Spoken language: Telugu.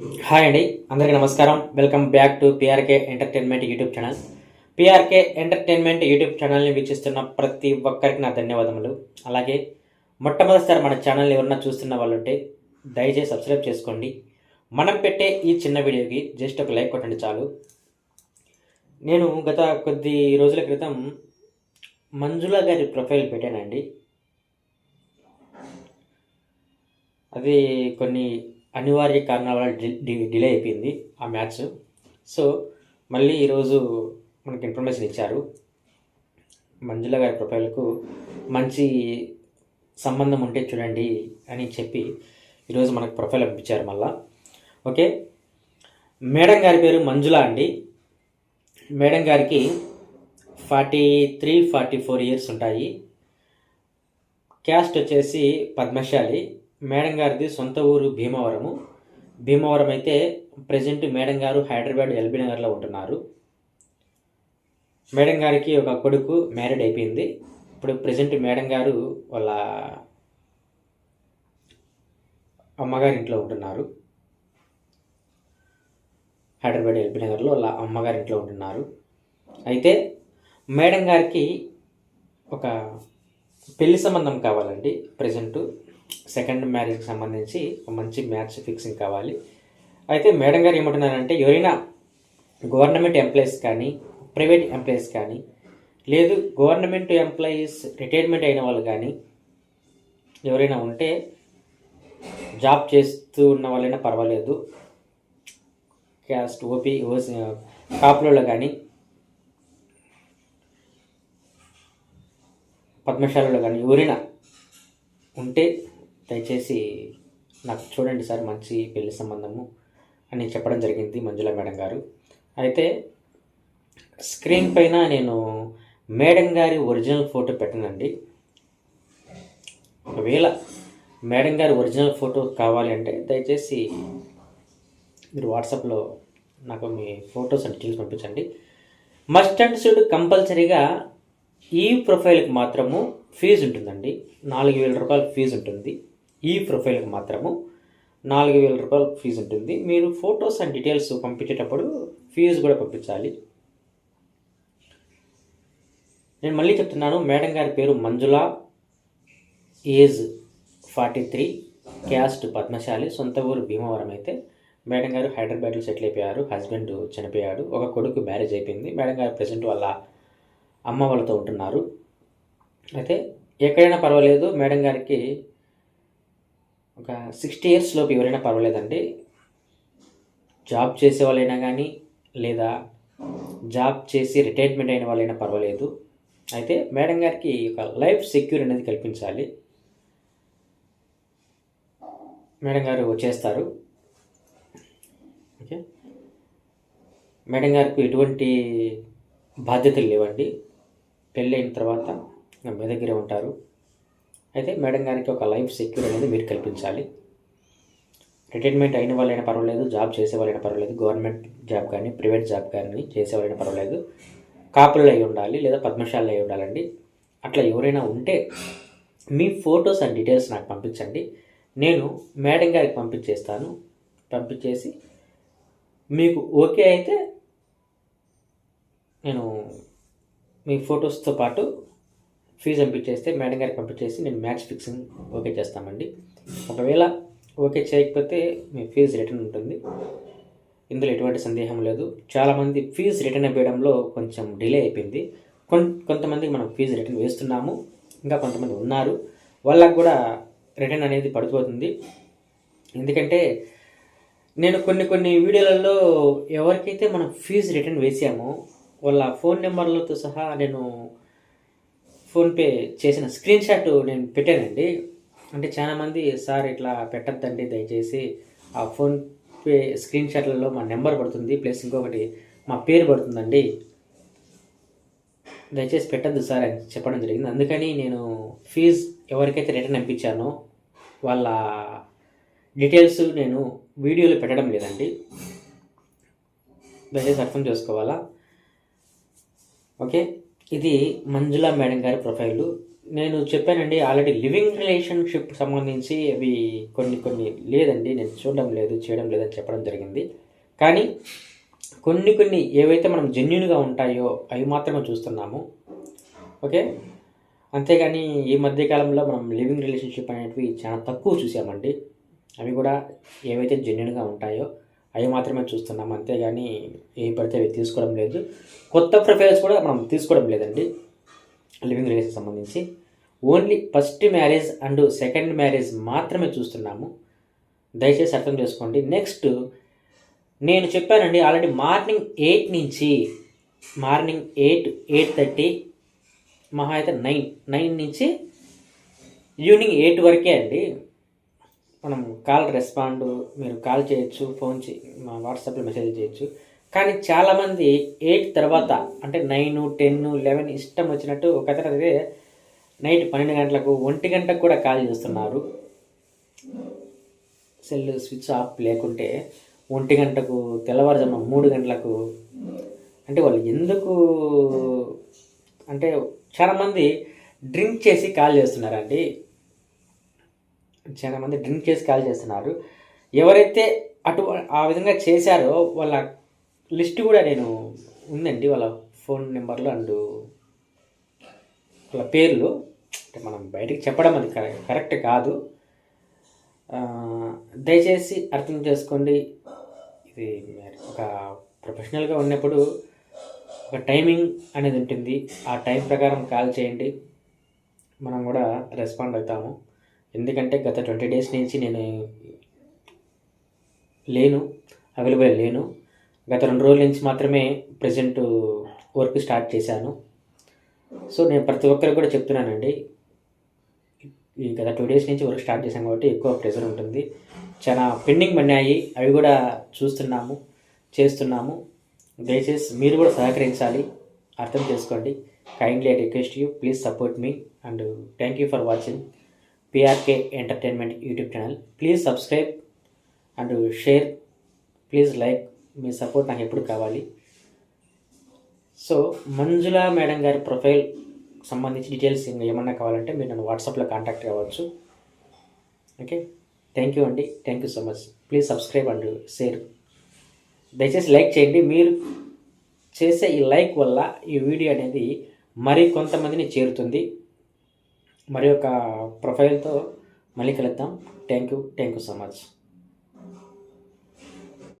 హాయ్ అండి అందరికీ నమస్కారం. Welcome back to PRK entertainment YouTube channel PRK entertainment YouTube ఛానల్ని వీక్షిస్తున్న ప్రతి ఒక్కరికి నా ధన్యవాదములు. అలాగే మొట్టమొదటిసారి మన ఛానల్ ఎవరన్నా చూస్తున్న వాళ్ళు ఉంటే దయచేసి సబ్స్క్రైబ్ చేసుకోండి. మనం పెట్టే ఈ చిన్న వీడియోకి జస్ట్ ఒక లైక్ కొట్టండి చాలు. నేను గత కొద్ది రోజుల క్రితం మంజుల గారి ప్రొఫైల్ పెట్టానండి. అది కొన్ని అనివార్య కారణాల వల్ల డి- డిలే అయిపోయింది ఆ మ్యాచ్. సో మళ్ళీ ఈరోజు మనకి ఇన్ఫర్మేషన్ ఇచ్చారు. మంజుల గారి ప్రొఫైల్కు మంచి సంబంధం ఉంటే చూడండి అని చెప్పి ఈరోజు మనకు ప్రొఫైల్ పంపించారు మళ్ళా. ఓకే? మేడం గారి పేరు మంజుల అండి. మేడం గారికి forty three forty four years ఉంటాయి. క్యాస్ట్ వచ్చేసి పద్మశాలి. మేడం గారిది సొంత ఊరు భీమవరము. భీమవరం అయితే ప్రజెంట్ మేడం గారు హైదరాబాద్ ఎల్బీ నగర్లో ఉంటున్నారు. మేడం గారికి ఒక కొడుకు మ్యారీడ్ అయిపోయింది. ఇప్పుడు ప్రజెంట్ మేడం గారు వాళ్ళ అమ్మగారి ఇంట్లో ఉంటున్నారు. హైదరాబాద్ ఎల్బీ నగర్లో వాళ్ళ అమ్మగారి ఇంట్లో ఉంటున్నారు. అయితే మేడం గారికి ఒక పెళ్ళి సంబంధం కావాలండి ప్రజెంటు సెకండ్ మ్యారేజ్కి సంబంధించి ఒక మంచి మ్యాచ్ ఫిక్సింగ్ కావాలి. అయితే మేడం గారు ఏమంటున్నారంటే ఎవరైనా గవర్నమెంట్ ఎంప్లాయీస్ కానీ ప్రైవేట్ ఎంప్లాయీస్ కానీ లేదు గవర్నమెంట్ ఎంప్లాయీస్ రిటైర్మెంట్ అయిన వాళ్ళు కానీ ఎవరైనా ఉంటే జాబ్ చేస్తూ ఉన్న వాళ్ళైనా పర్వాలేదు. క్యాస్ట్ ఓపీ ఓసీ కాపులలో కానీ పద్మశాలలో కానీ ఎవరైనా ఉంటే దయచేసి నాకు చూడండి సార్ మంచి పెళ్ళి సంబంధము అని చెప్పడం జరిగింది మంజుల మేడం గారు. అయితే స్క్రీన్ పైన నేను మేడం గారి ఒరిజినల్ ఫోటో పెట్టనండి. ఒకవేళ మేడం గారి ఒరిజినల్ ఫోటో కావాలి అంటే దయచేసి మీరు వాట్సాప్లో నాకు మీ ఫొటోస్ అండ్ డీటెయిల్స్ పంపించండి. మస్ట్ అండ్ షుడ్ కంపల్సరీగా ఈ ప్రొఫైల్కి మాత్రము ఫీజు ఉంటుందండి. నాలుగు వేల రూపాయల ఫీజు ఉంటుంది. ఈ ప్రొఫైల్కి మాత్రము నాలుగు వేల రూపాయల ఫీజు ఉంటుంది. మీరు ఫొటోస్ అండ్ డీటెయిల్స్ పంపించేటప్పుడు ఫీజు కూడా పంపించాలి. నేను మళ్ళీ చెప్తున్నాను మేడం గారి పేరు Manjula age forty three caste Padmasali సొంత ఊరు భీమవరం అయితే. మేడం గారు హైదరాబాద్లో సెటిల్ అయిపోయారు హస్బెండ్ చనిపోయాడు ఒక కొడుకు మ్యారేజ్ అయిపోయింది. మేడం గారు ప్రజెంట్ వాళ్ళ అమ్మ వాళ్ళతో ఉంటున్నారు. అయితే ఎక్కడైనా పర్వాలేదు మేడం గారికి ఒక సిక్స్టీ ఇయర్స్ లోపు ఎవరైనా పర్వాలేదండి. జాబ్ చేసే వాళ్ళైనా కానీ లేదా జాబ్ చేసి రిటైర్మెంట్ అయిన వాళ్ళైనా పర్వాలేదు. అయితే మేడం గారికి ఒక లైఫ్ సెక్యూర్ అనేది కల్పించాలి. మేడం గారు చేస్తారు. ఓకే మేడం గారికి ఎటువంటి బాధ్యతలు లేవండి. పెళ్ళి అయిన తర్వాత మీ దగ్గరే ఉంటారు. అయితే మేడం గారికి ఒక లైఫ్ సెక్యూర్ అనేది మీరు కల్పించాలి. రిటైర్మెంట్ అయిన వాళ్ళైనా పర్వాలేదు జాబ్ చేసేవాళ్ళైనా పర్వాలేదు గవర్నమెంట్ జాబ్ కానీ ప్రైవేట్ జాబ్ కానీ చేసేవాళ్ళైనా పర్వాలేదు. కాపులు అయి ఉండాలి లేదా పద్మశాలలో అయి ఉండాలండి. అట్లా ఎవరైనా ఉంటే మీ ఫొటోస్ అండ్ డీటెయిల్స్ నాకు పంపించండి. నేను మేడం గారికి పంపించేస్తాను. పంపించేసి మీకు ఓకే అయితే నేను మీ ఫొటోస్తో పాటు ఫీజు పంపించేస్తే మేడం గారికి పంపించేసి నేను మ్యాచ్ ఫిక్సింగ్ ఓకే చేస్తామండి. ఒకవేళ ఓకే చేయకపోతే మీ ఫీజు రిటర్న్ ఉంటుంది. ఇందులో ఎటువంటి సందేహం లేదు. చాలామంది ఫీజు రిటర్న్ అయిపోయడంలో కొంచెం డిలే అయిపోయింది. కొం కొంతమందికి మనం ఫీజు రిటర్న్ వేస్తున్నాము. ఇంకా కొంతమంది ఉన్నారు. వాళ్ళకు కూడా రిటర్న్ అనేది పడిపోతుంది. ఎందుకంటే నేను కొన్ని కొన్ని వీడియోలలో ఎవరికైతే మనం ఫీజు రిటర్న్ వేసామో వాళ్ళ ఫోన్ నెంబర్లతో సహా నేను ఫోన్పే చేసిన స్క్రీన్ షాట్ నేను పెట్టానండి. అంటే చాలామంది సార్ ఇట్లా పెట్టద్దండి దయచేసి. ఆ ఫోన్పే స్క్రీన్ షాట్లలో మా నెంబర్ పడుతుంది ప్లస్ ఇంకొకటి మా పేరు పడుతుందండి. దయచేసి పెట్టద్దు సార్ అని చెప్పడం జరిగింది. అందుకని నేను ఫీజ్ ఎవరికైతే రిటర్న్ పంపించానో వాళ్ళ డీటెయిల్స్ నేను వీడియోలో పెట్టడం లేదండి. దయచేసి అర్థం చేసుకోవాలా? ఓకే? ఇది మంజుల మేడం గారి ప్రొఫైలు. నేను చెప్పానండి ఆల్రెడీ లివింగ్ రిలేషన్షిప్ సంబంధించి అవి కొన్ని కొన్ని లేదండి. నేను చూడడం లేదు చేయడం లేదని చెప్పడం జరిగింది. కానీ కొన్ని కొన్ని ఏవైతే మనం జెన్యున్గా ఉంటాయో అవి మాత్రమే చూస్తున్నాము. ఓకే? అంతేగాని ఈ మధ్యకాలంలో మనం లివింగ్ రిలేషన్షిప్ అనేటివి చాలా తక్కువ చూసామండి. అవి కూడా ఏవైతే జెన్యున్గా ఉంటాయో అవి మాత్రమే చూస్తున్నాం అంతేగాని ఏం పడితే అవి తీసుకోవడం లేదు. కొత్త ప్రొఫైల్స్ కూడా మనం తీసుకోవడం లేదండి. లివింగ్ రిలేషన్ సంబంధించి. Only first marriage and second marriage మాత్రమే చూస్తున్నాము. దయచేసి అర్థం చేసుకోండి. నెక్స్ట్ నేను చెప్పానండి ఆల్రెడీ మార్నింగ్ ఎయిట్ నుంచి మార్నింగ్ ఎయిట్ ఎయిట్ థర్టీ మహా అయితే నైన్ నైన్ నుంచి ఈవినింగ్ ఎయిట్ వరకే అండి. మనం కాల్ రెస్పాండ్ మీరు కాల్ చేయొచ్చు ఫోన్ చే మా వాట్సాప్లో మెసేజ్ చేయొచ్చు. కానీ చాలామంది ఎయిట్ తర్వాత అంటే నైన్ టెన్ లెవెన్ ఇష్టం వచ్చినట్టు ఒక అతను నైట్ పన్నెండు గంటలకు ఒంటి గంటకు కూడా కాల్ చేస్తున్నారు. సెల్ స్విచ్ ఆఫ్ లేకుంటే ఒంటి గంటకు తెల్లవారుజామున మూడు గంటలకు. అంటే వాళ్ళు ఎందుకు అంటే చాలామంది డ్రింక్ చేసి కాల్ చేస్తున్నారండి. చాలా మంది డ్రింక్ చేసి కాల్ చేస్తున్నారు. ఎవరైతే అటు ఆ విధంగా చేశారో వాళ్ళ లిస్ట్ కూడా నేను ఉందండి వాళ్ళ ఫోన్ నెంబర్లు అండ్ వాళ్ళ పేర్లు. అంటే మనం బయటికి చెప్పడం అది కరెక్ట్ కాదు. దయచేసి అర్థం చేసుకోండి. ఇది ఒక ప్రొఫెషనల్గా ఉన్నప్పుడు ఒక టైమింగ్ అనేది ఉంటుంది. ఆ టైం ప్రకారం కాల్ చేయండి. మనం కూడా రెస్పాండ్ అవుతాము. ఎందుకంటే గత ట్వంటీ డేస్ నుంచి నేను లేను అవైలబుల్ లేను. గత రెండు రోజుల నుంచి మాత్రమే ప్రజెంట్ వర్క్ స్టార్ట్ చేశాను. సో నేను ప్రతి ఒక్కరికి కూడా చెప్తున్నానండి ఈ గత టూ డేస్ నుంచి వర్క్ స్టార్ట్ చేశాం కాబట్టి ఎక్కువ ప్రెషర్ ఉంటుంది. చాలా పెండింగ్ పడినాయి అవి కూడా చూస్తున్నాము చేస్తున్నాము. దయచేసి మీరు కూడా సహకరించాలి అర్థం చేసుకోండి. Kindly I request you please support me and thank you for watching PRK entertainment YouTube channel please subscribe and share please like me support నాకు ఎప్పుడు కావాలి? సో మంజుల మేడం గారి ప్రొఫైల్ సంబంధించి డీటెయిల్స్ ఇంకా ఏమన్నా కావాలంటే మీరు నన్ను వాట్సాప్లో కాంటాక్ట్ అవ్వచ్చు ఓకే థ్యాంక్ యూ అండి. Thank you so much please subscribe and share దయచేసి లైక్ చేయండి. మీరు చేసే ఈ లైక్ వల్ల ఈ వీడియో అనేది మరి కొంతమందిని చేరుతుంది. మరి ఒక ప్రొఫైల్తో మళ్ళీ కలుద్దాం. Thank you thank you so much